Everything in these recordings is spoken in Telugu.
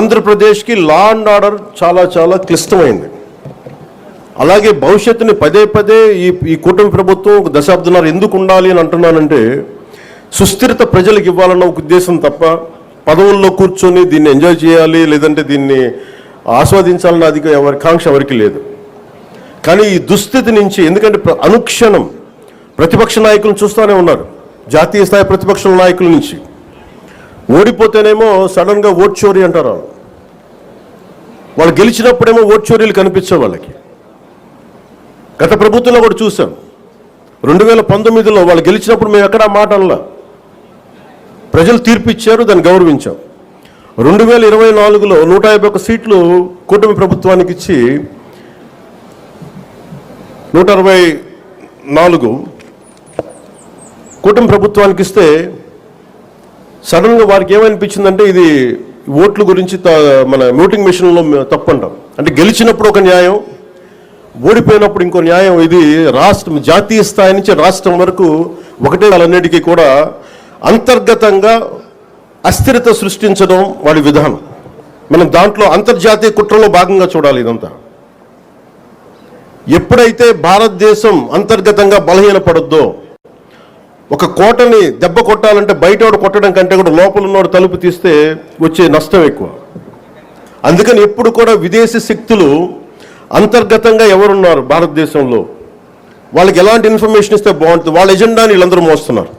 ఆంధ్రప్రదేశ్కి లా అండ్ ఆర్డర్ చాలా చాలా క్లిష్టమైంది. అలాగే భవిష్యత్తుని పదే పదే ఈ ఈ కూటమి ప్రభుత్వం ఒక దశాబ్దన్నర ఎందుకు ఉండాలి అని అంటున్నానంటే సుస్థిరత ప్రజలకు ఇవ్వాలన్న ఒక ఉద్దేశం తప్ప పదవుల్లో కూర్చొని దీన్ని ఎంజాయ్ చేయాలి లేదంటే దీన్ని ఆస్వాదించాలన్న అది ఎవరి కాంక్ష ఎవరికి లేదు. కానీ ఈ దుస్థితి నుంచి ఎందుకంటే అనుక్షణం ప్రతిపక్ష నాయకులను చూస్తూనే ఉన్నారు. జాతీయ స్థాయి ప్రతిపక్ష నాయకుల నుంచి. ఓడిపోతేనేమో సడన్గా ఓట్ చోరీ అంటారు వాళ్ళు. గెలిచినప్పుడేమో ఓట్ చోరీలు వాళ్ళకి. గత ప్రభుత్వంలో కూడా చూసాం. రెండు వేల పంతొమ్మిదిలో వాళ్ళు గెలిచినప్పుడు మేము ఎక్కడా మాట ప్రజలు తీర్పు ఇచ్చారు దాన్ని గౌరవించాం. రెండు వేల ఇరవై నాలుగులో నూట యాభై ఒక్క సీట్లు కూటమి ప్రభుత్వానికి ఇచ్చి నూట అరవై నాలుగు కూటమి ప్రభుత్వానికి ఇస్తే సడన్గా వారికి ఏమనిపించిందంటే ఇది ఓట్ల గురించి త- మన ఓటింగ్ మిషన్లో తప్పంటాం. అంటే గెలిచినప్పుడు ఒక న్యాయం ఓడిపోయినప్పుడు ఇంకో న్యాయం ఇది రాష్ట్రం జాతీయ స్థాయి నుంచి రాష్ట్రం వరకు ఒకటే వాళ్ళన్నిటికీ కూడా అంతర్గతంగా అస్థిరత సృష్టించడం వాడి విధానం. మనం దాంట్లో అంతర్జాతీయ కుట్రలో భాగంగా చూడాలి ఇదంతా. ఎప్పుడైతే భారతదేశం అంతర్గతంగా బలహీనపడద్దో ఒక కోటని దెబ్బ కొట్టాలంటే బయటోడు కొట్టడం కంటే కూడా లోపల ఉన్నోడు తలుపు తీస్తే వచ్చే నష్టం ఎక్కువ. అందుకని ఎప్పుడు కూడా విదేశీ శక్తులు అంతర్గతంగా ఎవరున్నారు భారతదేశంలో? వాళ్ళకి ఎలాంటి ఇన్ఫర్మేషన్ ఇస్తే బాగుంటుంది? వాళ్ళ ఎజెండాని వీళ్ళందరూ మోస్తున్నారు.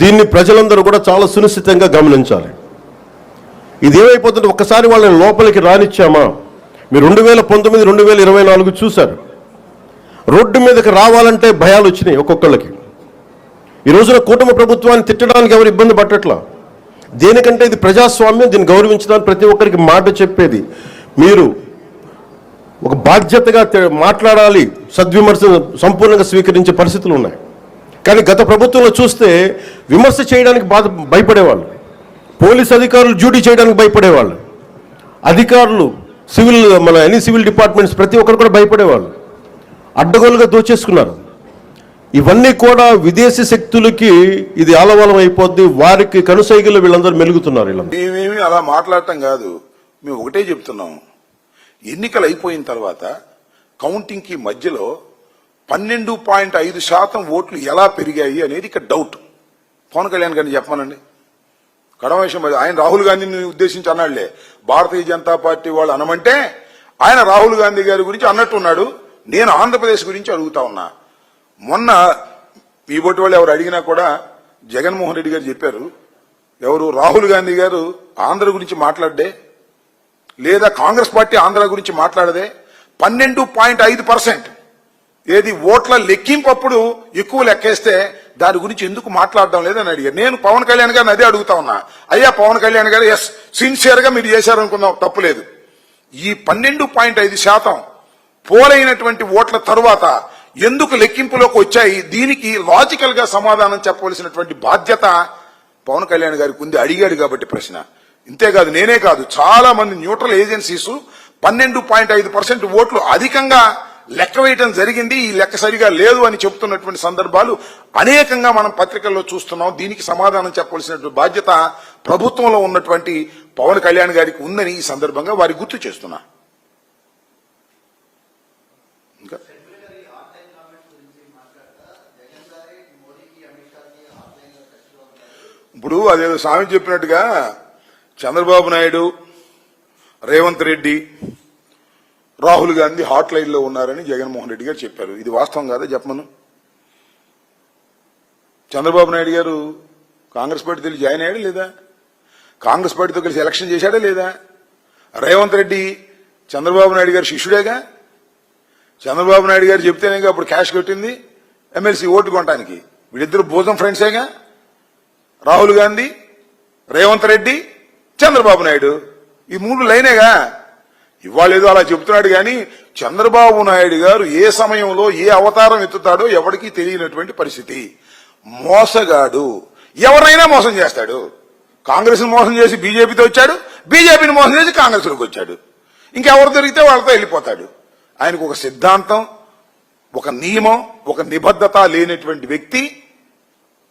దీన్ని ప్రజలందరూ కూడా చాలా సునిశ్చితంగా గమనించాలి. ఇది ఏమైపోతుంటే ఒక్కసారి వాళ్ళని లోపలికి రానిచ్చామా? మీరు రెండు వేల పంతొమ్మిది రెండు వేల ఇరవై నాలుగు చూశారు. రోడ్డు మీదకి రావాలంటే భయాలు వచ్చినాయి ఒక్కొక్కళ్ళకి. ఈ రోజున కూటమి ప్రభుత్వాన్ని తిట్టడానికి ఎవరు ఇబ్బంది పట్టట్లా దేనికంటే ఇది ప్రజాస్వామ్యం దీన్ని గౌరవించడానికి ప్రతి ఒక్కరికి మాట చెప్పేది. మీరు ఒక బాధ్యతగా మాట్లాడాలి సద్విమర్శ సంపూర్ణంగా స్వీకరించే పరిస్థితులు ఉన్నాయి. కానీ గత ప్రభుత్వంలో చూస్తే విమర్శ చేయడానికి బాధ భయపడేవాళ్ళు. పోలీస్ అధికారులు డ్యూటీ చేయడానికి భయపడేవాళ్ళు. అధికారులు సివిల్ మన ఎనీ సివిల్ డిపార్ట్మెంట్స్ ప్రతి ఒక్కరు కూడా భయపడేవాళ్ళు. అడ్డగోలుగా దోచేసుకున్నారు. ఇవన్నీ కూడా విదేశీ శక్తులకి ఇది ఆలవలం అయిపోద్ది. వారికి కనుసైగలు వీళ్ళందరూ మెలుగుతున్నారు వీళ్ళందరూ. మేమేమి అలా మాట్లాడటం కాదు. మేము ఒకటే చెప్తున్నాం. ఎన్నికలు అయిపోయిన తర్వాత కౌంటింగ్కి మధ్యలో పన్నెండు పాయింట్ ఐదు శాతం ఓట్లు ఎలా పెరిగాయి అనేది ఇక్కడ డౌట్ పవన్ కళ్యాణ్ గారిని చెప్పమనండి. కడమ అది. ఆయన రాహుల్ గాంధీని ఉద్దేశించి అన్నాడులే. భారతీయ జనతా పార్టీ వాళ్ళు అనమంటే ఆయన రాహుల్ గాంధీ గారి గురించి అన్నట్టున్నాడు. నేను ఆంధ్రప్రదేశ్ గురించి అడుగుతా ఉన్నా. మొన్న మీ బొట్టి వాళ్ళు ఎవరు అడిగినా కూడా జగన్మోహన్ రెడ్డి గారు చెప్పారు ఎవరు రాహుల్ గాంధీ గారు ఆంధ్ర గురించి మాట్లాడే లేదా కాంగ్రెస్ పార్టీ ఆంధ్ర గురించి మాట్లాడదే పన్నెండు పాయింట్ ఐదు పర్సెంట్ ఏది ఓట్ల లెక్కింపప్పుడు ఎక్కువ లెక్కేస్తే దాని గురించి ఎందుకు మాట్లాడడం లేదని అడిగారు. నేను పవన్ కళ్యాణ్ గారిని అదే అడుగుతా ఉన్నా. అయ్యా పవన్ కళ్యాణ్ గారు ఎస్ సిన్సియర్గా మీరు చేశారనుకుందాం తప్పులేదు ఈ పన్నెండు పాయింట్ ఐదు శాతం పోలైనటువంటి ఓట్ల తరువాత ఎందుకు లెక్కింపులోకి వచ్చాయి? దీనికి లాజికల్గా సమాధానం చెప్పవలసినటువంటి బాధ్యత పవన్ కళ్యాణ్ గారికి ఉంది. అడిగాడు కాబట్టి ప్రశ్న. ఇంతేకాదు నేనే కాదు. చాలా మంది న్యూట్రల్ ఏజెన్సీస్ పన్నెండు పాయింట్ ఐదు పర్సెంట్ ఓట్లు అధికంగా లెక్క వేయటం జరిగింది. ఈ లెక్క సరిగా లేదు అని చెబుతున్నటువంటి సందర్భాలు అనేకంగా మనం పత్రికల్లో చూస్తున్నాం. దీనికి సమాధానం చెప్పవలసినటువంటి బాధ్యత ప్రభుత్వంలో ఉన్నటువంటి పవన్ కళ్యాణ్ గారికి ఉందని ఈ సందర్భంగా వారి గుర్తు చేస్తున్నా. ఇప్పుడు అదేదో స్వామి చెప్పినట్టుగా చంద్రబాబు నాయుడు రేవంత్ రెడ్డి రాహుల్ గాంధీ హాట్ లైన్లో ఉన్నారని జగన్మోహన్ రెడ్డి గారు చెప్పారు. ఇది వాస్తవం కాదా చెప్పమను? చంద్రబాబు నాయుడు గారు కాంగ్రెస్ పార్టీతో జాయిన్ అయ్యాడా లేదా? కాంగ్రెస్ పార్టీతో కలిసి ఎలక్షన్ చేశాడా లేదా? రేవంత్ రెడ్డి చంద్రబాబు నాయుడు గారు శిష్యుడేగా? చంద్రబాబు నాయుడు గారు చెప్తేనే అప్పుడు క్యాష్ కొట్టింది? ఎమ్మెల్సీ ఓటు కొనడానికి వీళ్ళిద్దరు భోజనం ఫ్రెండ్సేగా రాహుల్ గాంధీ రేవంత్ రెడ్డి చంద్రబాబు నాయుడు. ఈ మూడు లైనేగా. ఇవాళ ఏదో అలా చెబుతున్నాడు కానీ చంద్రబాబు నాయుడు గారు ఏ సమయంలో ఏ అవతారం ఎత్తుతాడో ఎవరికీ తెలియనటువంటి పరిస్థితి. మోసగాడు. ఎవరైనా మోసం చేస్తాడు. కాంగ్రెస్ మోసం చేసి బీజేపీతో వచ్చాడు బీజేపీని మోసం చేసి కాంగ్రెస్లోకి వచ్చాడు. ఇంకెవరు దొరికితే వాళ్ళతో వెళ్ళిపోతాడు. ఆయనకు ఒక సిద్ధాంతం ఒక నియమం ఒక నిబద్ధత లేనటువంటి వ్యక్తి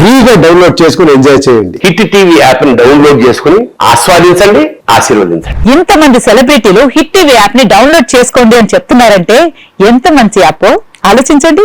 ఫ్రీగా డౌన్లోడ్ చేసుకుని ఎంజాయ్ చేయండి. హిట్ టీవీ యాప్ని డౌన్లోడ్ చేసుకుని ఆస్వాదించండి ఆశీర్వదించండి. ఇంతమంది సెలబ్రిటీలు హిట్ టీవీ యాప్ని డౌన్లోడ్ చేసుకోండి అని చెప్తున్నారంటే ఎంత మంచి యాప్? ఆలోచించండి.